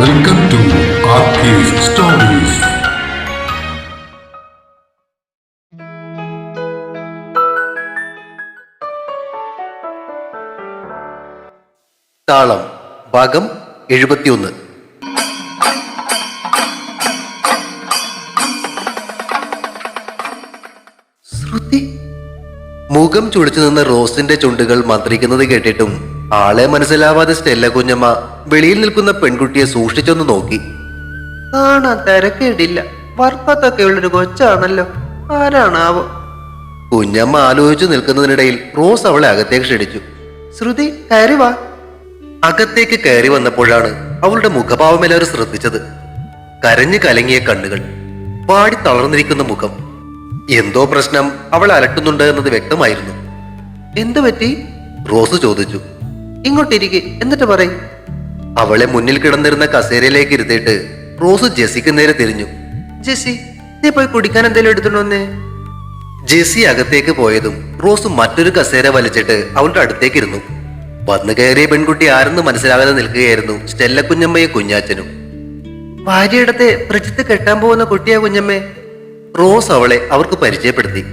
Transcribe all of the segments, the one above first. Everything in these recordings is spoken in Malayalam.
Welcome to stories. താളം ഭാഗം എഴുപത്തിയൊന്ന് ശ്രുതി മുഖം ചുളിച്ചു നിന്ന റോസിന്റെ ചുണ്ടുകൾ മന്ത്രിക്കുന്നത് കേട്ടിട്ടും ആളെ മനസ്സിലാവാതെ സ്റ്റെല്ല കുഞ്ഞമ്മ വെളിയിൽ നിൽക്കുന്ന പെൺകുട്ടിയെ സൂക്ഷിച്ചൊന്ന് നോക്കി. കാണാൻ തിരക്കേടില്ല. വർപ്പത്തൊക്കെ ഉള്ളൊരു കൊച്ചാണല്ലോ. ആരാണാവോ? കുഞ്ഞമ്മ ആലോചിച്ചു നിൽക്കുന്നതിനിടയിൽ റോസ് അവളെ അകത്തേക്ക് ക്ഷണിച്ചു. ശ്രുതി കയറി വാ. അകത്തേക്ക് കയറി വന്നപ്പോഴാണ് അവളുടെ മുഖഭാവം എല്ലാവരും ശ്രദ്ധിച്ചത്. കരഞ്ഞു കലങ്ങിയ കണ്ണുകൾ പാടി തളർന്നിരിക്കുന്ന മുഖം. എന്തോ പ്രശ്നം? അവൾ അലട്ടുന്നുണ്ട് എന്നത് വ്യക്തമായിരുന്നു. എന്തു പറ്റി? റോസ് ചോദിച്ചു. ഇങ്ങോട്ടിരിക്കെ എന്നിട്ട് പറയും. അവളെ മുന്നിൽ കിടന്നിരുന്ന കസേരയിലേക്ക് ഇരുത്തിയിട്ട് റോസ് ജെസിക്ക് നേരെ തിരിഞ്ഞു. ജെസി നീ പോയി കുടിക്കാൻ എന്തെങ്കിലും എടുത്തിട്ടുണ്ടോ ജെസി അകത്തേക്ക് പോയതും റോസ് മറ്റൊരു കസേര വലിച്ചിട്ട് അവളുടെ അടുത്തേക്ക് ഇരുന്നു. വന്നു കയറിയ പെൺകുട്ടി ആരെന്ന് മനസ്സിലാകാതെ നിൽക്കുകയായിരുന്നു സ്റ്റെല്ല കുഞ്ഞമ്മയെ കുഞ്ഞാച്ചനും. ഭാര്യയിടത്തെ പ്രജിത്ത് കെട്ടാൻ പോകുന്ന കുട്ടിയാ കുഞ്ഞമ്മേ? റോസ് അവളെ അവർക്ക് പരിചയപ്പെടുത്തി.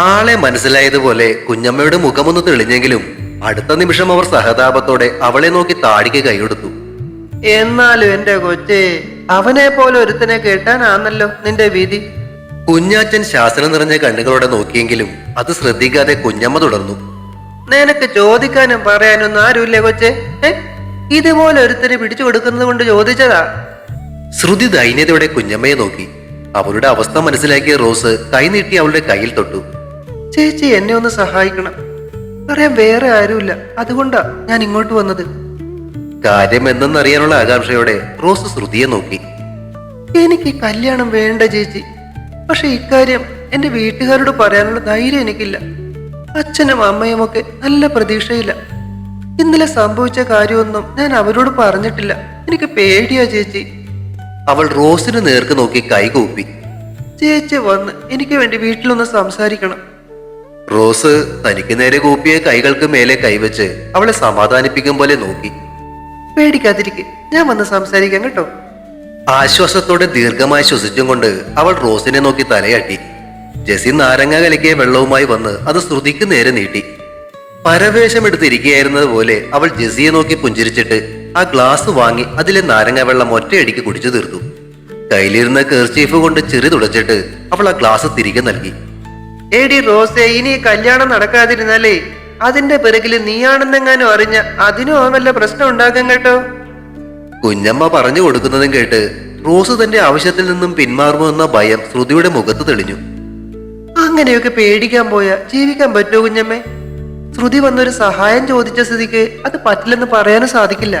ആളെ മനസ്സിലായതുപോലെ കുഞ്ഞമ്മയുടെ മുഖമൊന്ന് തെളിഞ്ഞെങ്കിലും അടുത്ത നിമിഷം അവർ സഹതാപത്തോടെ അവളെ നോക്കി താടിക്ക് കൈയെടുത്തു എന്നാലും എന്റെ കൊച്ചേ അവനെ പോലെ ഒരുത്തനെ കേട്ടാനാണല്ലോ നിന്റെ വിധി കുഞ്ഞാച്ചൻ ശാസനം നിറഞ്ഞ കണ്ണുകളോടെ നോക്കിയെങ്കിലും അത് ശ്രദ്ധിക്കാതെ കുഞ്ഞമ്മ തുടർന്നു. നിനക്ക് ചോദിക്കാനും പറയാനൊന്നും ആരുമില്ലേ കൊച്ചേ ഇതുപോലെ ഒരുത്തനെ പിടിച്ചു കൊടുക്കുന്നത് കൊണ്ട് ചോദിച്ചതാ. ശ്രുതി ദൈന്യതയോടെ കുഞ്ഞമ്മയെ നോക്കി. അവളുടെ അവസ്ഥ മനസ്സിലാക്കിയ റോസ് കൈനീട്ടി അവളുടെ കയ്യിൽ തൊട്ടു. ചേച്ചി എന്നെ ഒന്ന് സഹായിക്കണം. പറയാൻ വേറെ ആരുമില്ല. അതുകൊണ്ടാ ഞാൻ ഇങ്ങോട്ട് വന്നത്. കാര്യം എന്തെന്നറിയാനുള്ള ആകാംക്ഷയോടെ റോസ് ശ്രുതിയെ നോക്കി. എനിക്ക് കല്യാണം വേണ്ട ചേച്ചി. പക്ഷെ ഇക്കാര്യം എന്റെ വീട്ടുകാരോട് പറയാനുള്ള ധൈര്യം എനിക്കില്ല. അച്ഛനും അമ്മയും ഒക്കെ നല്ല പ്രതീക്ഷയില്ല. ഇന്നലെ സംഭവിച്ച കാര്യമൊന്നും ഞാൻ അവരോട് പറഞ്ഞിട്ടില്ല. എനിക്ക് പേടിയാ ചേച്ചി. അവൾ റോസിന് നേർക്ക് നോക്കി കൈകൂപ്പി. ചേച്ചി വന്ന് എനിക്ക് വേണ്ടി വീട്ടിലൊന്ന് സംസാരിക്കണം. റോസ് തനിക്ക് നേരെ കൂപ്പിയ കൈകൾക്ക് മേലെ കൈവച്ച് അവളെ സമാധാനിപ്പിക്കും പോലെ നോക്കി. പേടിക്കാതിരിക്കെ ഞാൻ വന്ന് സംസാരിക്കാം കേട്ടോ. ആശ്വാസത്തോടെ ദീർഘമായി ശ്വസിച്ചും കൊണ്ട് അവൾ റോസിനെ നോക്കി തലയാട്ടി. ജെസി നാരങ്ങ കലക്കിയ വെള്ളവുമായി വന്ന് അത് ശ്രുതിക്ക് നേരെ നീട്ടി. പരവേശമെടുത്തിരിക്കുകയായിരുന്നത് പോലെ അവൾ ജെസിയെ നോക്കി പുഞ്ചിരിച്ചിട്ട് ആ ഗ്ലാസ് വാങ്ങി അതിലെ നാരങ്ങ വെള്ളം ഒറ്റയടിക്ക് കുടിച്ചു തീർത്തു. കയ്യിലിരുന്ന കേർച്ചീഫ് കൊണ്ട് ചെറി തുടച്ചിട്ട് അവൾ ആ ഗ്ലാസ് തിരികെ നൽകി. ഏടി റോസേ ഇനി കല്യാണം നടക്കാതിരുന്നാലേ അതിന്റെ പിറകിൽ നീയാണെന്നെങ്ങാനും അറിഞ്ഞ അതിനും ആ വല്ല പ്രശ്നം ഉണ്ടാക്കാൻ കേട്ടോ. കുഞ്ഞമ്മ പറഞ്ഞു കൊടുക്കുന്നതും കേട്ട് റോസ് തന്റെ ആവശ്യത്തിൽ നിന്നും പിന്മാറുമോ എന്ന ഭയം ശ്രുതിയുടെ മുഖത്ത് തെളിഞ്ഞു. അങ്ങനെയൊക്കെ പേടിക്കാൻ പോയാ ജീവിക്കാൻ പറ്റുമോ കുഞ്ഞമ്മേ? ശ്രുതി വന്നൊരു സഹായം ചോദിച്ച സ്ഥിതിക്ക് അത് പറ്റില്ലെന്ന് പറയാനും സാധിക്കില്ല.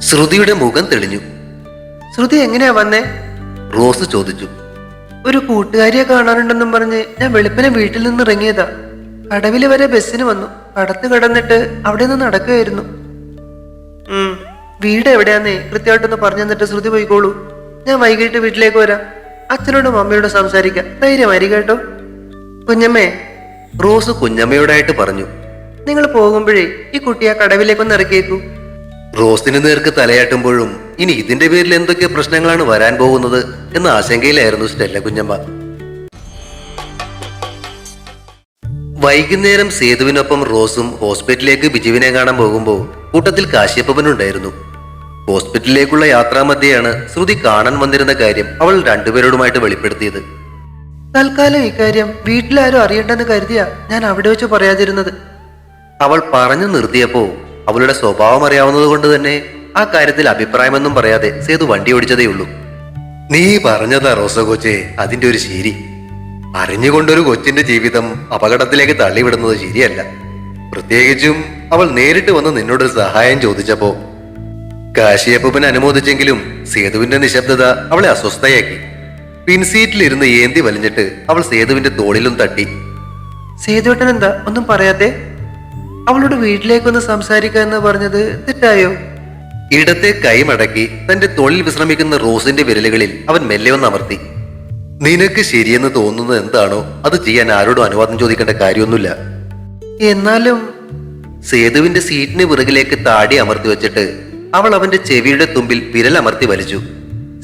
ശ്രുതിയുടെ മുഖം തെളിഞ്ഞു. ശ്രുതി എങ്ങനെയാ വന്നേ? റോസ് ചോദിച്ചു. ഒരു കൂട്ടുകാരിയെ കാണാനുണ്ടെന്നും പറഞ്ഞ് ഞാൻ വെളുപ്പിനെ വീട്ടിൽ നിന്ന് ഇറങ്ങിയതാ. കടവിൽ വരെ ബസ്സിന് വന്നു. കടത്ത് കടന്നിട്ട് അവിടെ നിന്ന് നടക്കുകയായിരുന്നു. വീട് എവിടെയാന്നേ കൃത്യമായിട്ടൊന്ന് പറഞ്ഞു തന്നിട്ട് ശ്രുതി പോയിക്കോളൂ. ഞാൻ വൈകിട്ട് വീട്ടിലേക്ക് വരാം. അച്ഛനോടും അമ്മയോടും സംസാരിക്കാം. ധൈര്യമായിരിക്കും കേട്ടോ. കുഞ്ഞമ്മേ. റോസ് കുഞ്ഞമ്മയോടായിട്ട് പറഞ്ഞു. നിങ്ങൾ പോകുമ്പോഴേ ഈ കുട്ടിയെ കടവിലേക്കൊന്ന് ഇറക്കിയേക്കൂ. റോസിന് നേർക്ക് തലയാട്ടുമ്പോഴും ഇനി ഇതിന്റെ പേരിൽ എന്തൊക്കെ പ്രശ്നങ്ങളാണ് വരാൻ പോകുന്നത് എന്ന ആശങ്കയിലായിരുന്നു സ്റ്റെല്ല കുഞ്ഞമ്മ. വൈകുന്നേരം സേതുവിനൊപ്പം റോസും ഹോസ്പിറ്റലിലേക്ക് ബിജുവിനെ കാണാൻ പോകുമ്പോൾ കൂട്ടത്തിൽ കാശ്യപ്പനുണ്ടായിരുന്നു ഹോസ്പിറ്റലിലേക്കുള്ള യാത്രാമധ്യയാണ് ശ്രുതി കാണാൻ വന്നിരുന്ന കാര്യം അവൾ രണ്ടുപേരോടുമായിട്ട് വെളിപ്പെടുത്തിയത്. തൽക്കാലം ഇക്കാര്യം വീട്ടിലാരും അറിയണ്ടെന്ന് കരുതിയാ ഞാൻ അവിടെ വെച്ച് പറയാതിരുന്നത്. അവൾ പറഞ്ഞു നിർത്തിയപ്പോ അവളുടെ സ്വഭാവം അറിയാവുന്നത് കൊണ്ട് തന്നെ ആ കാര്യത്തിൽ അഭിപ്രായമൊന്നും പറയാതെ സേതു വണ്ടി ഓടിച്ചതേയുള്ളൂ നീ പറഞ്ഞതാ റോസ കൊച്ചെ അതിന്റെ ഒരു ശരി അറിഞ്ഞുകൊണ്ടൊരു കൊച്ചിന്റെ ജീവിതം അപകടത്തിലേക്ക് തള്ളിവിടുന്നത് ശരിയല്ല. പ്രത്യേകിച്ചും അവൾ നേരിട്ട് വന്ന് നിന്നോട് സഹായം ചോദിച്ചപ്പോ. കാശിയപ്പൻ അനുമോദിച്ചെങ്കിലും സേതുവിന്റെ നിശബ്ദത അവളെ അസ്വസ്ഥയാക്കി. പിൻസീറ്റിലിരുന്ന് ഏന്തി വലിഞ്ഞിട്ട് അവൾ സേതുവിന്റെ തോളിലും തട്ടി. സേതുവേട്ടൻ എന്താ ഒന്നും പറയാത്തെ? അവളോട് വീട്ടിലേക്കൊന്ന് സംസാരിക്കുക എന്ന് പറഞ്ഞത്? തെറ്റായോ? ഇടത്തെ കൈമടക്കി തന്റെ തൊഴിൽ വിശ്രമിക്കുന്ന റോസിന്റെ വിരലുകളിൽ അവൻ മെല്ലെ ഒന്ന് അമർത്തി. നിനക്ക് ശരിയെന്ന് തോന്നുന്നത് എന്താണോ? അത് ചെയ്യാൻ ആരോടും അനുവാദം ചോദിക്കേണ്ട കാര്യമൊന്നുമില്ല. എന്നാലും സേതുവിന്റെ സീറ്റിന് പിറകിലേക്ക് താടി അമർത്തി വെച്ചിട്ട് അവൾ അവന്റെ ചെവിയുടെ തുമ്പിൽ വിരൽ അമർത്തി വലിച്ചു.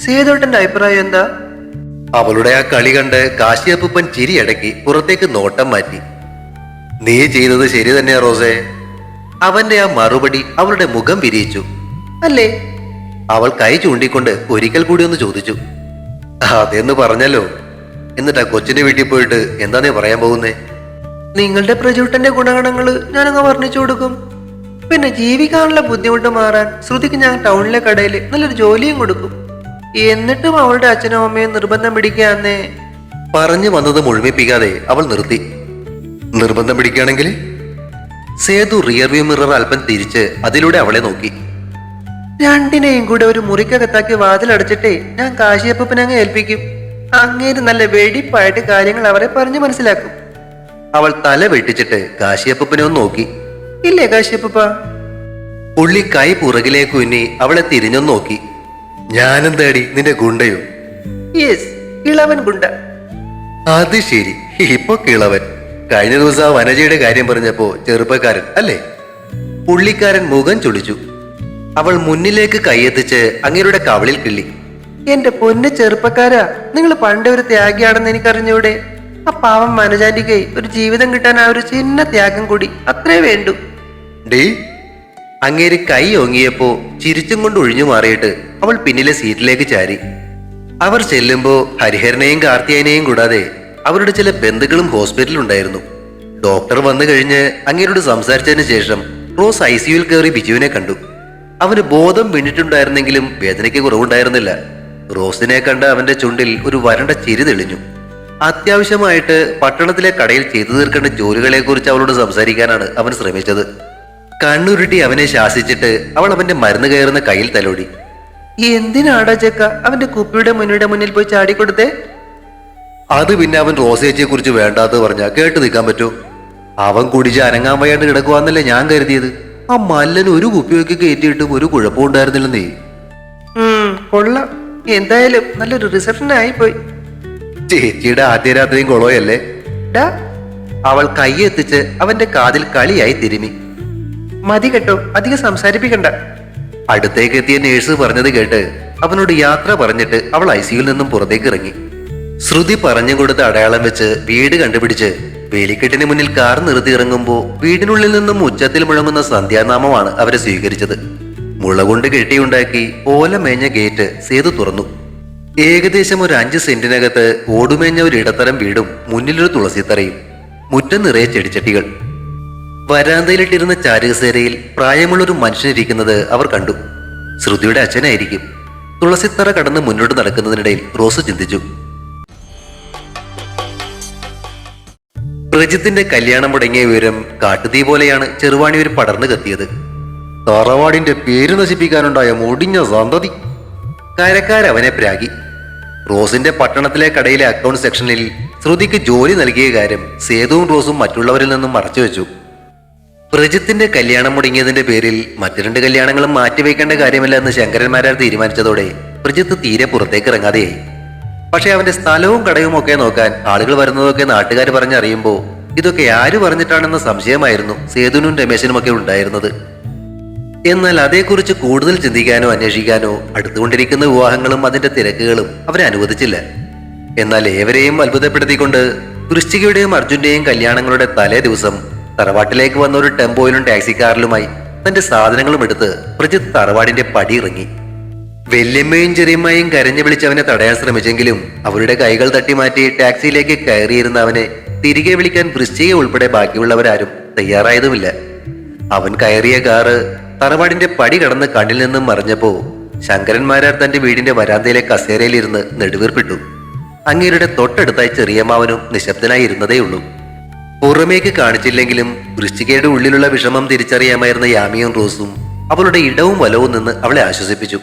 സേതോട്ടന്റെ അഭിപ്രായം എന്താ? അവളുടെ ആ കളി കണ്ട് കാശിയപ്പൻ ചിരിയടക്കി പുറത്തേക്ക് നോട്ടം മാറ്റി. നീ ചെയ്തത് ശരി തന്നെയാ റോസേ. അവന്റെ ആ മറുപടി അവളുടെ മുഖം വിരിയിച്ചു. അല്ലേ? അവൾ കൈ ചൂണ്ടിക്കൊണ്ട് ഒരിക്കൽ കൂടി ഒന്ന് ചോദിച്ചു. അതെന്ന് പറഞ്ഞല്ലോ. എന്നിട്ട് ആ കൊച്ചിന്റെ വീട്ടിൽ പോയിട്ട് എന്താ നീ പറയാൻ പോകുന്നേ? നിങ്ങളുടെ പ്രചൂട്ടന്റെ ഗുണഗണങ്ങൾ ഞാനങ്ങ് വർണിച്ചു കൊടുക്കും. പിന്നെ ജീവിക്കാനുള്ള ബുദ്ധിമുട്ട് മാറാൻ ശ്രുതിക്ക് ഞാൻ ടൗണിലെ കടയിൽ നല്ലൊരു ജോലിയും കൊടുക്കും. എന്നിട്ടും അവളുടെ അച്ഛനും അമ്മയും നിർബന്ധം പിടിക്കാന്നേ. പറഞ്ഞു വന്നത് മുഴുമിപ്പിക്കാതെ അവൾ നിർത്തി. നിർബന്ധം പിടിക്കുകയാണെങ്കിൽ സേതു റിയർ വ്യൂ മിറർ അല്പം തിരിച്ച് അതിലൂടെ അവളെ നോക്കി. രണ്ടിനെയും കൂടെ ഒരു മുറിക്കകത്താക്കി വാതിലടച്ചിട്ടേ ഞാൻ കാശിയപ്പനെ അങ്ങ് ഏൽപ്പിക്കും. അങ്ങേര് നല്ല വെടിപ്പായിട്ട് കാര്യങ്ങൾ അവരെ പറഞ്ഞു മനസ്സിലാക്കും. അവൾ തല വെട്ടിച്ചിട്ട് കാശിയപ്പനെ ഒന്ന് നോക്കി. ഇല്ലേ കാശിയപ്പ? പുള്ളി കൈ പുറകിലേക്ക് ഉന്നി അവളെ തിരിഞ്ഞൊന്ന് നോക്കി. ഞാനും ഞാനെന്താടി നിന്റെ ഗുണ്ടയോ? യെസ് ഇളവൻ ഗുണ്ട. അത് ശരി ഇപ്പൊ കിളവൻ. കഴിഞ്ഞ ദിവസം ആ വനജയുടെ കാര്യം പറഞ്ഞപ്പോ ചെറുപ്പക്കാരൻ അല്ലേ? പുള്ളിക്കാരൻ മുഖം ചൊളിച്ചു. അവൾ മുന്നിലേക്ക് കൈയെത്തിച്ച് അങ്ങേരുടെ കവളിൽ കിള്ളി. എന്റെ പൊന്ന് ചെറുപ്പക്കാരാ നിങ്ങൾ പണ്ട് ഒരു ത്യാഗിയാണെന്ന് എനിക്കറിഞ്ഞൂടെ? ആ പാവം മനജാന്റിക്ക് ഒരു ജീവിതം കിട്ടാൻ ആ ഒരു ചിന്ന ത്യാഗം കൂടി അത്രേ വേണ്ടു. ഡേ. അങ്ങേര് കൈ ഓങ്ങിയപ്പോ ചിരിച്ചും കൊണ്ട് ഒഴിഞ്ഞു മാറിയിട്ട് അവൾ പിന്നിലെ സീറ്റിലേക്ക് ചാരി. അവർ ചെല്ലുമ്പോ ഹരിഹരനെയും കാർത്തിയായനെയും കൂടാതെ അവരുടെ ചില ബന്ധുക്കളും ഹോസ്പിറ്റലിൽ ഉണ്ടായിരുന്നു ഡോക്ടർ വന്നു കഴിഞ്ഞ് അങ്ങേരോട് സംസാരിച്ചതിന് ശേഷം റോസ് ഐ സിയുയിൽ കയറി ബിജുവിനെ കണ്ടു. അവന് ബോധം വീണിട്ടുണ്ടായിരുന്നെങ്കിലും വേദനയ്ക്ക് കുറവുണ്ടായിരുന്നില്ല. റോസിനെ കണ്ട് അവന്റെ ചുണ്ടിൽ ഒരു വരണ്ട ചിരി തെളിഞ്ഞു. അത്യാവശ്യമായിട്ട് പട്ടണത്തിലെ കടയിൽ ചെയ്തു തീർക്കേണ്ട ജോലികളെ കുറിച്ച് അവളോട് സംസാരിക്കാനാണ് അവൻ ശ്രമിച്ചത്. കണ്ണുരുട്ടി അവനെ ശാസിച്ചിട്ട് അവൾ അവന്റെ മരുന്ന് കയറുന്ന കയ്യിൽ തലോടി. എന്തിനാടാ ചെക്ക? അവന്റെ കുപ്പിയുടെ മുന്നിയുടെ മുന്നിൽ പോയി ചാടിക്കൊടുത്തേ? അത് പിന്നെ അവൻ റോസേച്ചിയെ കുറിച്ച് വേണ്ടാത്ത പറഞ്ഞ കേട്ട് നിൽക്കാൻ പറ്റൂ. അവൻ കുടിച്ച് അനങ്ങാൻ വയ്യാണ്ട് കിടക്കുവാന്നല്ലേ ഞാൻ കരുതിയത്. ആ മല്ലൻ ഒരു കുപ്പിയൊക്കെ കയറ്റിയിട്ടും ഒരു കുഴപ്പം ഉണ്ടായിരുന്നില്ലെന്നേ. കൊള്ളാം. എന്തായാലും നല്ലൊരു റിസപ്ഷൻ പോയി ചേച്ചിയുടെ ആദ്യ രാത്രിയും കൊളോയല്ലേ? ഡാ അവൾ കൈയെത്തിച്ച് അവന്റെ കാതിൽ കളിയായി തിരുമി. മതി കേട്ടോ അധികം സംസാരിപ്പിക്കണ്ട. അടുത്തേക്ക് എത്തിയ നേഴ്സ് പറഞ്ഞത് കേട്ട് അവനോട് യാത്ര പറഞ്ഞിട്ട് അവൾ ഐ സിയിൽ നിന്നും പുറത്തേക്ക് ഇറങ്ങി. ശ്രുതി പറഞ്ഞു കൊടുത്ത അടയാളം വെച്ച് വീട് കണ്ടുപിടിച്ച് വേലിക്കെട്ടിന് മുന്നിൽ കാർ നിർത്തി ഇറങ്ങുമ്പോൾ വീടിനുള്ളിൽ നിന്നും ഉച്ചത്തിൽ മുഴങ്ങുന്ന സന്ധ്യാനാമമാണ് അവരെ സ്വീകരിച്ചത്. മുള കൊണ്ട് കെട്ടിയുണ്ടാക്കി ഓല മേഞ്ഞ ഗേറ്റ് സേതു തുറന്നു. ഏകദേശം ഒരു അഞ്ച് സെന്റിനകത്ത് ഓടുമേഞ്ഞ ഒരു ഇടത്തരം വീടും മുന്നിലൊരു തുളസിത്തറയും മുറ്റം നിറയെ ചെടിച്ചട്ടികൾ. വരാന്തയിലിട്ടിരുന്ന ചാരുകസേരയിൽ പ്രായമുള്ളൊരു മനുഷ്യനിരിക്കുന്നത് അവർ കണ്ടു. ശ്രുതിയുടെ അച്ഛനായിരിക്കും. തുളസിത്തറ കടന്ന് മുന്നോട്ട് നടക്കുന്നതിനിടയിൽ റോസ് ചിന്തിച്ചു. പ്രജിത്തിന്റെ കല്യാണം മുടങ്ങിയ വിവരം കാട്ടുതീ പോലെയാണ് ചെറുവാണിയൂർ പടർന്നു കത്തിയത്. തറവാടിന്റെ പേര് നശിപ്പിക്കാനുണ്ടായ മുടിഞ്ഞ സന്തതി. കരക്കാരവനെ പ്രാഗി. റോസിന്റെ പട്ടണത്തിലെ കടയിലെ അക്കൗണ്ട് സെക്ഷനിൽ ശ്രുതിക്ക് ജോലി നൽകിയ കാര്യം സേതുവും റോസും മറ്റുള്ളവരിൽ നിന്നും മറച്ചുവെച്ചു പ്രജിത്തിന്റെ കല്യാണം മുടങ്ങിയതിന്റെ പേരിൽ മറ്റു രണ്ട് കല്യാണങ്ങളും മാറ്റിവെക്കേണ്ട കാര്യമില്ല എന്ന് ശങ്കരന്മാരാർ തീരുമാനിച്ചതോടെ പ്രജിത്ത് തീരെ പുറത്തേക്ക് ഇറങ്ങാതെയായി. പക്ഷെ അവന്റെ സ്ഥലവും കടയും ഒക്കെ നോക്കാൻ ആളുകൾ വരുന്നതൊക്കെ നാട്ടുകാർ പറഞ്ഞറിയുമ്പോൾ ഇതൊക്കെ ആര് പറഞ്ഞിട്ടാണെന്ന സംശയമായിരുന്നു സേതുനും രമേശനും ഒക്കെ ഉണ്ടായിരുന്നത്. എന്നാൽ അതേക്കുറിച്ച് കൂടുതൽ ചിന്തിക്കാനോ അന്വേഷിക്കാനോ അടുത്തുകൊണ്ടിരിക്കുന്ന വിവാഹങ്ങളും അതിന്റെ തിരക്കുകളും അവരെ അനുവദിച്ചില്ല. എന്നാൽ ഏവരെയും അത്ഭുതപ്പെടുത്തിക്കൊണ്ട് വൃശ്ചികയുടെയും അർജുന്റെയും കല്യാണങ്ങളുടെ തലേ ദിവസം തറവാട്ടിലേക്ക് വന്ന ഒരു ടെമ്പോയിലും ടാക്സിക്കാറിലുമായി തന്റെ സാധനങ്ങളും എടുത്ത് പ്രജിത്ത് തറവാടിന്റെ പടി ഇറങ്ങി. വല്യമ്മയും ചെറിയമ്മയും കരഞ്ഞു വിളിച്ച് അവനെ തടയാൻ ശ്രമിച്ചെങ്കിലും അവരുടെ കൈകൾ തട്ടിമാറ്റി ടാക്സിയിലേക്ക് കയറിയിരുന്ന അവനെ തിരികെ വിളിക്കാൻ വൃശ്ചിക ഉൾപ്പെടെ ബാക്കിയുള്ളവരാരും തയ്യാറായതുമില്ല. അവൻ കയറിയ കാറ് തറവാടിന്റെ പടി കടന്ന് കണ്ണിൽ നിന്നും മറിഞ്ഞപ്പോ ശങ്കരന്മാരാർ തന്റെ വീടിന്റെ വരാന്തയിലെ കസേരയിൽ കസേരയിലിരുന്ന് നെടുവീർപ്പിട്ടു. അങ്ങേരുടെ തൊട്ടടുത്തായി ചെറിയമ്മാവനും നിശബ്ദനായി ഇരുന്നതേയുള്ളൂ പുറമേക്ക് കാണിച്ചില്ലെങ്കിലും വൃശ്ചികയുടെ ഉള്ളിലുള്ള വിഷമം തിരിച്ചറിയാമായിരുന്ന യാമിയും റോസും അവളുടെ ഇടവും വലവും നിന്ന് അവളെ ആശ്വസിപ്പിച്ചു.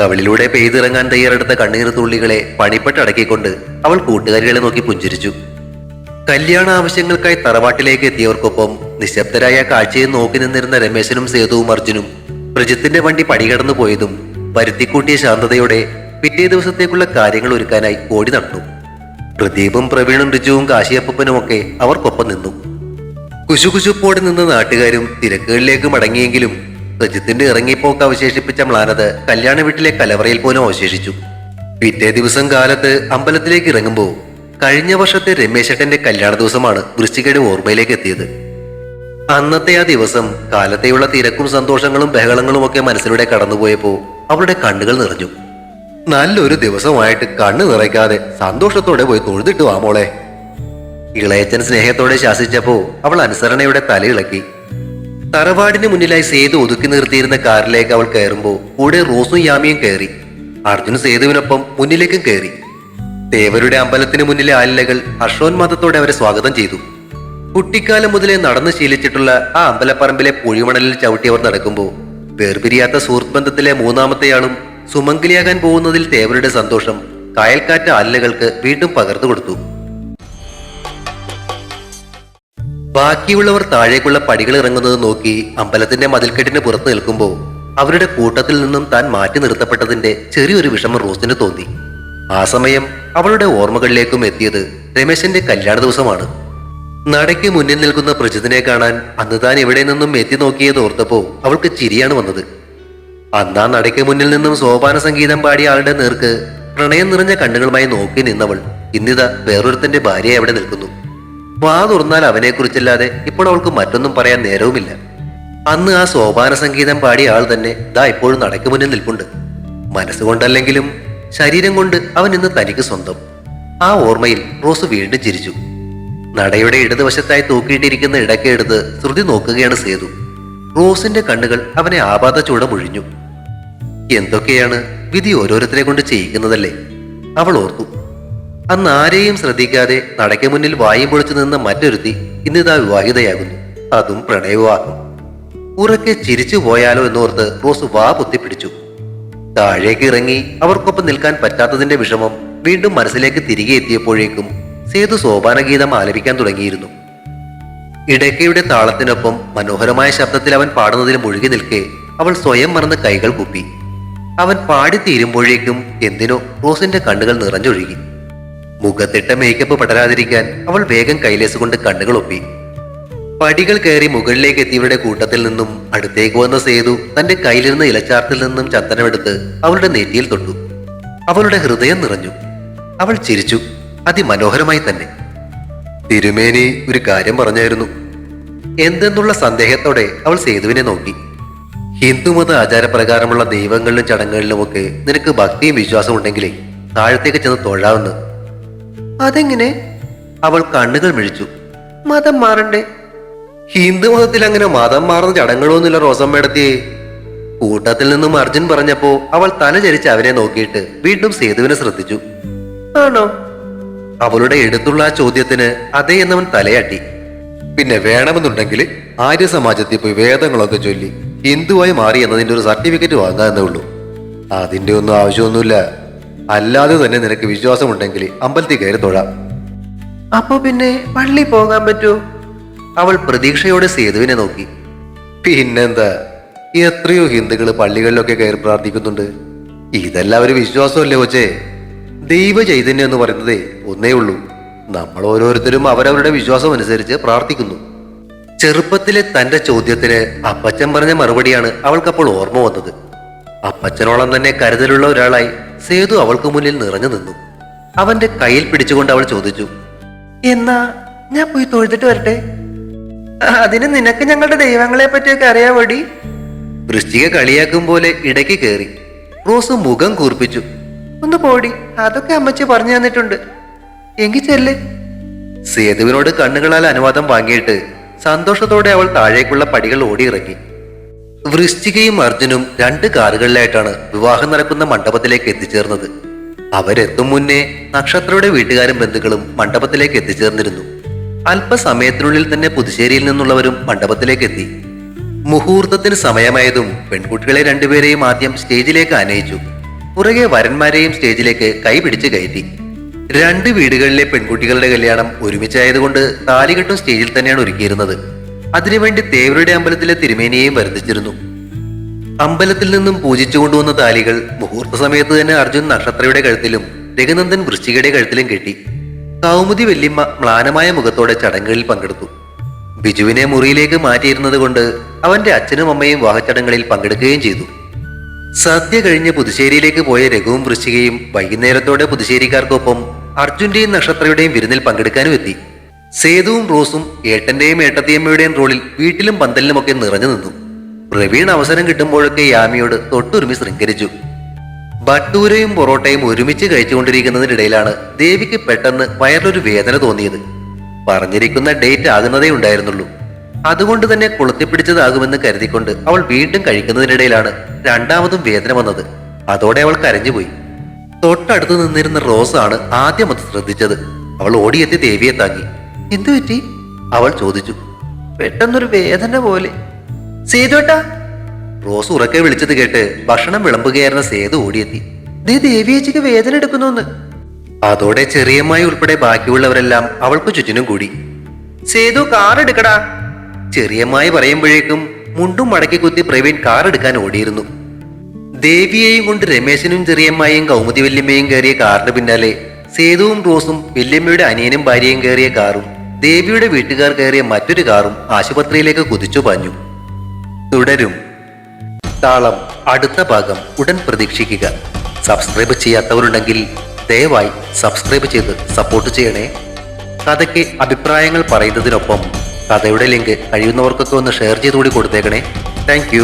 കവിളിലൂടെ പെയ്തിറങ്ങാൻ തയ്യാറെടുത്ത കണ്ണീർ തുള്ളികളെ പണിപ്പെട്ടടക്കിക്കൊണ്ട് അവൾ കൂട്ടുകാരികളെ നോക്കി പുഞ്ചിരിച്ചു. കല്യാണ ആവശ്യങ്ങൾക്കായി തറവാട്ടിലേക്ക് എത്തിയവർക്കൊപ്പം നിശബ്ദരായ കാഴ്ചയെ നോക്കി നിന്നിരുന്ന രമേശനും സേതുവും അർജുനും പ്രജിത്തിന്റെ വണ്ടി പടികടന്നു പോയതും വരുത്തിക്കൂട്ടിയ ശാന്തതയോടെ പിറ്റേ ദിവസത്തേക്കുള്ള കാര്യങ്ങൾ ഒരുക്കാനായി ഓടി നടന്നു. പ്രദീപും പ്രവീണും ഋജുവും കാശിയപ്പനും ഒക്കെ അവർക്കൊപ്പം നിന്നു. കുശുകുശുപ്പോടെ നിന്ന നാട്ടുകാരും തിരക്കുകളിലേക്ക് മടങ്ങിയെങ്കിലും പ്രജിത്തിന്റെ ഇറങ്ങിപ്പോക്ക് അവശേഷിപ്പിച്ച മ്ലാനത കല്യാണ വീട്ടിലെ കലവറയിൽ പോലും അവശേഷിച്ചു. പിറ്റേ ദിവസം കാലത്ത് അമ്പലത്തിലേക്ക് ഇറങ്ങുമ്പോൾ കഴിഞ്ഞ വർഷത്തെ രമേശേട്ടന്റെ കല്യാണ ദിവസമാണ് വൃശ്ചികയുടെ ഓർമ്മയിലേക്ക് എത്തിയത്. അന്നത്തെ ആ ദിവസം കാലത്തെയുള്ള തിരക്കും സന്തോഷങ്ങളും ബഹളങ്ങളും ഒക്കെ മനസ്സിലൂടെ കടന്നുപോയപ്പോ അവളുടെ കണ്ണുകൾ നിറഞ്ഞു. നല്ലൊരു ദിവസമായിട്ട് കണ്ണു നിറയ്ക്കാതെ സന്തോഷത്തോടെ പോയി തൊഴുതിട്ട് വാ മോളെ. ഇളയച്ചൻ സ്നേഹത്തോടെ ശാസിച്ചപ്പോൾ അവൾ അനുസരണയുടെ തലയിളക്കി തറവാടിന് മുന്നിലായി സേതു ഒതുക്കി നിർത്തിയിരുന്ന കാറിലേക്ക് അവൾ കയറുമ്പോൾ കൂടെ റോസും യാമിയും കയറി. അർജുൻ സേതുവിനൊപ്പം മുന്നിലേക്കും കയറി. ദേവരുടെ അമ്പലത്തിന് മുന്നിലെ ആലിലകൾ ഹർഷോന്മാദത്തോടെ അവരെ സ്വാഗതം ചെയ്തു. കുട്ടിക്കാലം മുതലേ നടന്നു ശീലിച്ചിട്ടുള്ള ആ അമ്പലപ്പറമ്പിലെ പുഴിമണലിൽ ചവിട്ടി അവർ നടക്കുമ്പോൾ വേർപിരിയാത്ത സുഹൃത്ത് ബന്ധത്തിലെ മൂന്നാമത്തെയാളും സുമംഗലിയാകാൻ പോകുന്നതിൽ ദേവരുടെ സന്തോഷം കായൽക്കാറ്റ് ആലിലകൾക്ക് വീണ്ടും പകർന്നു കൊടുത്തു. ബാക്കിയുള്ളവർ താഴേക്കുള്ള പടികൾ ഇറങ്ങുന്നത് നോക്കി അമ്പലത്തിന്റെ മതിൽക്കെട്ടിന് പുറത്ത് നിൽക്കുമ്പോൾ അവരുടെ കൂട്ടത്തിൽ നിന്നും താൻ മാറ്റി നിർത്തപ്പെട്ടതിന്റെ ചെറിയൊരു വിഷമം റോസിന് തോന്നി. ആ സമയം അവളുടെ ഓർമ്മകളിലേക്കും എത്തിയത് രമേശന്റെ കല്യാണ ദിവസമാണ്. നടയ്ക്ക് മുന്നിൽ നിൽക്കുന്ന പ്രജിതനെ കാണാൻ അന്ന് താൻ എവിടെ നിന്നും എത്തി നോക്കിയത് ഓർത്തപ്പോ അവൾക്ക് ചിരിയാണ് വന്നത്. അന്നാ നടയ്ക്ക് മുന്നിൽ നിന്നും സോപാന സംഗീതം പാടിയ ആളുടെ നേർക്ക് പ്രണയം നിറഞ്ഞ കണ്ണുകളുമായി നോക്കി നിന്നവൾ ഇന്നിതാ വേറൊരുത്തന്റെ ഭാര്യ അവിടെ നിൽക്കുന്നു. വാ തുറന്നാൽ അവനെക്കുറിച്ചല്ലാതെ ഇപ്പോൾ അവൾക്ക് മറ്റൊന്നും പറയാൻ നേരവുമില്ല. അന്ന് ആ സോപാന സംഗീതം പാടിയ ആൾ തന്നെ ദാ ഇപ്പോഴും നടക്കു മുന്നിൽ നിൽപ്പുണ്ട്. മനസ്സുകൊണ്ടല്ലെങ്കിലും ശരീരം കൊണ്ട് അവൻ ഇന്ന് തനിക്ക് സ്വന്തം. ആ ഓർമ്മയിൽ റോസ് വീണ്ടും ചിരിച്ചു. നടയുടെ ഇടതുവശത്തായി തൂക്കിയിട്ടിരിക്കുന്ന ഇടയ്ക്ക് എടുത്ത് ശ്രുതി നോക്കുകയാണ് സേതു. റോസിന്റെ കണ്ണുകൾ അവനെ ആപാത ചൂടമൊഴിഞ്ഞു എന്തൊക്കെയാണ് വിധി ഓരോരുത്തരെ കൊണ്ട് ചെയ്യിക്കുന്നതല്ലേ? അവൾ ഓർത്തു. അന്ന് ആരെയും ശ്രദ്ധിക്കാതെ നടയ്ക്ക് മുന്നിൽ വായും പൊളിച്ചു നിന്ന മറ്റൊരുത്തി ഇന്നിതാ വിവാഹിതയാകുന്നു. അതും പ്രണയവിവാഹം. ഉറക്കെ ചിരിച്ചു പോയാലോ എന്നോർത്ത് റോസ് വാ പൊത്തിപ്പിടിച്ചു. താഴേക്ക് ഇറങ്ങി അവർക്കൊപ്പം നിൽക്കാൻ പറ്റാത്തതിന്റെ വിഷമം വീണ്ടും മനസ്സിലേക്ക് തിരികെ എത്തിയപ്പോഴേക്കും സേതു സോപാനഗീതം ആലപിക്കാൻ തുടങ്ങിയിരുന്നു. ഇടയ്ക്കയുടെ താളത്തിനൊപ്പം മനോഹരമായ ശബ്ദത്തിൽ അവൻ പാടുന്നതിൽ മുഴുകി നിൽക്കെ അവൾ സ്വയം മറന്ന് കൈകൾ കുപ്പി. അവൻ പാടി തീരുമ്പോഴേക്കും എന്തിനോ റോസിന്റെ കണ്ണുകൾ നിറഞ്ഞൊഴുകി. മുഖത്തിട്ട മേക്കപ്പ് പടരാതിരിക്കാൻ അവൾ വേഗം കൈലേസ് കൊണ്ട് കണ്ണുകൾ ഒപ്പി. പടികൾ കയറി മുകളിലേക്ക് എത്തിയവരുടെ കൂട്ടത്തിൽ നിന്നും അടുത്തേക്ക് വന്ന സേതു തന്റെ കയ്യിലിരുന്ന ഇലച്ചാർത്തിൽ നിന്നും ചന്ദനമെടുത്ത് അവളുടെ നെറ്റിയിൽ തൊട്ടു. അവളുടെ ഹൃദയം നിറഞ്ഞു. അവൾ ചിരിച്ചു. അതിമനോഹരമായി തന്നെ. തിരുമേനി ഒരു കാര്യം പറഞ്ഞായിരുന്നു. എന്തെന്നുള്ള സന്ദേഹത്തോടെ അവൾ സേതുവിനെ നോക്കി. ഹിന്ദുമത ആചാരപ്രകാരമുള്ള ദൈവങ്ങളിലും ചടങ്ങുകളിലുമൊക്കെ നിനക്ക് ഭക്തിയും വിശ്വാസം ഉണ്ടെങ്കിലേ താഴത്തേക്ക് ചെന്ന് തൊഴാവുന്ന. അതെങ്ങനെ? അവൾ കണ്ണുകൾ മിഴിച്ചു. മതം മാറണ്ടേ? ഹിന്ദു മതത്തിൽ അങ്ങനെ മതം മാറുന്ന ചടങ്ങുകളൊന്നുമില്ല റോസമ്മേടത്തി കൂട്ടത്തിൽ നിന്നും അർജുൻ പറഞ്ഞപ്പോ അവൾ തലചരിച്ച് അവനെ നോക്കിയിട്ട് വീണ്ടും സേതുവിനെ ശ്രദ്ധിച്ചു. ആണോ? അവളുടെ എടുത്തുള്ള ആ ചോദ്യത്തിന് അതേ എന്നവൻ തലയാട്ടി. പിന്നെ വേണമെന്നുണ്ടെങ്കിൽ ആര്യ സമാജത്തിൽ പോയി വേദങ്ങളൊക്കെ ചൊല്ലി ഹിന്ദുവായി മാറി എന്നതിന്റെ ഒരു സർട്ടിഫിക്കറ്റ് വാങ്ങാന്നേ ഉള്ളൂ. അതിന്റെ ഒന്നും ആവശ്യമൊന്നുമില്ല. അല്ലാതെ തന്നെ നിനക്ക് വിശ്വാസമുണ്ടെങ്കിൽ അമ്പലത്തിൽ കയറി തൊഴാം. അപ്പൊ പിന്നെ പള്ളി പോകാൻ പറ്റൂ? അവൾ പ്രതീക്ഷയോടെ സേതുവിനെ നോക്കി. പിന്നെന്താ? എത്രയോ ഹിന്ദുക്കൾ പള്ളികളിലൊക്കെ കയറി പ്രാർത്ഥിക്കുന്നുണ്ട്. ഇതെല്ലാം ഒരു വിശ്വാസമല്ലേ കൊച്ചേ? ദൈവ ചൈതന്യം എന്ന് പറയുന്നതേ ഒന്നേ ഉള്ളൂ. നമ്മൾ ഓരോരുത്തരും അവരവരുടെ വിശ്വാസം അനുസരിച്ച് പ്രാർത്ഥിക്കുന്നു. ചെറുപ്പത്തിലെ തന്റെ ചോദ്യത്തിന് അപ്പച്ചൻ പറഞ്ഞ മറുപടിയാണ് അവൾക്കപ്പോൾ ഓർമ്മ വന്നത്. അപ്പച്ചനോളം തന്നെ കരുതലുള്ള ഒരാളായി സേതു അവൾക്ക് മുന്നിൽ നിറഞ്ഞു നിന്നു. അവന്റെ കയ്യിൽ പിടിച്ചുകൊണ്ട് അവൾ ചോദിച്ചു എന്നാ ഞാൻ പോയി തൊഴുതിട്ട് വരട്ടെ? അതിന് നിനക്ക് ഞങ്ങളുടെ ദൈവങ്ങളെ പറ്റിയൊക്കെ അറിയാവോടി? വൃശ്ചിക കളിയാക്കും പോലെ ഇടയ്ക്ക് കയറി. റോസ് മുഖം കൂർപ്പിച്ചു. ഒന്ന് പോടി അതൊക്കെ അമ്മച്ചി പറഞ്ഞു തന്നിട്ടുണ്ട്. എങ്കിൽ ചെല്ലേ. സേതുവിനോട് കണ്ണുകളാൽ അനുവാദം വാങ്ങിയിട്ട് സന്തോഷത്തോടെ അവൾ താഴേക്കുള്ള പടികൾ ഓടിയിറങ്ങി. വൃശ്ചികയും അർജുനും രണ്ട് കാറുകളിലായിട്ടാണ് വിവാഹം നടക്കുന്ന മണ്ഡപത്തിലേക്ക് എത്തിച്ചേർന്നത്. അവരെത്തും മുന്നേ നക്ഷത്രയുടെ വീട്ടുകാരും ബന്ധുക്കളും മണ്ഡപത്തിലേക്ക് എത്തിച്ചേർന്നിരുന്നു. അല്പസമയത്തിനുള്ളിൽ തന്നെ പുതുശ്ശേരിയിൽ നിന്നുള്ളവരും മണ്ഡപത്തിലേക്ക് എത്തി. മുഹൂർത്തത്തിന് സമയമായതും പെൺകുട്ടികളെ രണ്ടുപേരെയും ആദ്യം സ്റ്റേജിലേക്ക് ആനയിച്ചു. പുറകെ വരന്മാരെയും സ്റ്റേജിലേക്ക് കൈപിടിച്ച് കയറ്റി. രണ്ട് വീടുകളിലെ പെൺകുട്ടികളുടെ കല്യാണം ഒരുമിച്ചായതുകൊണ്ട് താലികെട്ടും സ്റ്റേജിൽ തന്നെയാണ് ഒരുക്കിയിരുന്നത്. അതിനുവേണ്ടി തേവരുടെ അമ്പലത്തിലെ തിരുമേനിയെയും വരുത്തിച്ചിരുന്നു. അമ്പലത്തിൽ നിന്നും പൂജിച്ചു കൊണ്ടുവന്ന താലികൾ മുഹൂർത്ത സമയത്ത് തന്നെ അർജുൻ നക്ഷത്രയുടെ കഴുത്തിലും രഘുനന്ദൻ വൃശ്ചികയുടെ കഴുത്തിലും കെട്ടി കൗമുദി വെല്ലിമ്മ മ്ലാനമായ മുഖത്തോടെ ചടങ്ങുകളിൽ പങ്കെടുത്തു. ബിജുവിനെ മുറിയിലേക്ക് മാറ്റിയിരുന്നത് കൊണ്ട് അവന്റെ അച്ഛനും അമ്മയും വാഹച്ചടങ്ങളിൽ പങ്കെടുക്കുകയും ചെയ്തു. സദ്യ കഴിഞ്ഞ് പുതുശ്ശേരിയിലേക്ക് പോയ രഘുവും വൃശ്ചികയും വൈകുന്നേരത്തോടെ പുതുശ്ശേരിക്കാർക്കൊപ്പം അർജുന്റെയും നക്ഷത്രയുടെയും വിരുന്നിൽ പങ്കെടുക്കാനും എത്തി. സേതുവും റോസും ഏട്ടന്റെയും ഏട്ടത്തിയമ്മയുടെയും റോളിൽ വീട്ടിലും പന്തലിലുമൊക്കെ നിറഞ്ഞു നിന്നു. പ്രവീൺ അവസരം കിട്ടുമ്പോഴൊക്കെ യാമിയോട് തൊട്ടുരുമി ശൃംഖരിച്ചു ബട്ടൂരയും പൊറോട്ടയും ഒരുമിച്ച് കഴിച്ചുകൊണ്ടിരിക്കുന്നതിനിടയിലാണ് ദേവിക്ക് പെട്ടെന്ന് വയറിലൊരു വേദന തോന്നിയത്. പറഞ്ഞിരിക്കുന്ന ഡേറ്റ് ആകുന്നതേ ഉണ്ടായിരുന്നുള്ളൂ. അതുകൊണ്ട് തന്നെ കൊളുത്തിപ്പിടിച്ചതാകുമെന്ന് കരുതിക്കൊണ്ട് അവൾ വീണ്ടും കഴിക്കുന്നതിനിടയിലാണ് രണ്ടാമതും വേദന വന്നത്. അതോടെ അവൾ കരഞ്ഞുപോയി. തൊട്ടടുത്ത് നിന്നിരുന്ന റോസാണ് ആദ്യം അത് ശ്രദ്ധിച്ചത്. അവൾ ഓടിയെത്തി ദേവിയെ താങ്ങി. എന്തു പറ്റി? അവൾ ചോദിച്ചു. പെട്ടെന്നൊരു വേദന പോലെ. സേതുവേട്ടാ റോസ് ഉറക്കെ വിളിച്ചത് കേട്ട് ഭക്ഷണം വിളമ്പുകയായിരുന്ന സേതു ഓടിയെത്തി. ദേ ദേവിയേച്ചിക്ക് വേദന എടുക്കുന്നു അതോടെ ചെറിയമ്മായി ഉൾപ്പെടെ ബാക്കിയുള്ളവരെല്ലാം അവൾക്ക് ചുറ്റിനും കൂടി. സേതു കാർ എടുക്കടാ. ചെറിയമ്മായി പറയുമ്പോഴേക്കും മുണ്ടും മടക്കി കുത്തി പ്രവീൺ കാർ എടുക്കാൻ ഓടിയിരുന്നു. ദേവിയെയും കൊണ്ട് രമേശനും ചെറിയമ്മായും കൗമുദി വല്യമ്മയും കയറിയ കാറിന് പിന്നാലെ സേതുവും റോസും വല്യമ്മയുടെ അനിയനും ഭാര്യയും കയറിയ കാറും ദേവിയുടെ വീട്ടുകാർ കയറിയ മറ്റൊരു കാറും ആശുപത്രിയിലേക്ക് കുതിച്ചു പാഞ്ഞു. തുടരും. താളം അടുത്ത ഭാഗം ഉടൻ പ്രതീക്ഷിക്കുക. സബ്സ്ക്രൈബ് ചെയ്യാത്തവരുണ്ടെങ്കിൽ ദയവായി സബ്സ്ക്രൈബ് ചെയ്ത് സപ്പോർട്ട് ചെയ്യണേ. കഥയ്ക്ക് അഭിപ്രായങ്ങൾ പറയുന്നതിനൊപ്പം കഥയുടെ ലിങ്ക് കഴിയുന്നവർക്കൊക്കെ ഒന്ന് ഷെയർ ചെയ്തുകൂടി കൊടുത്തേക്കണേ. താങ്ക്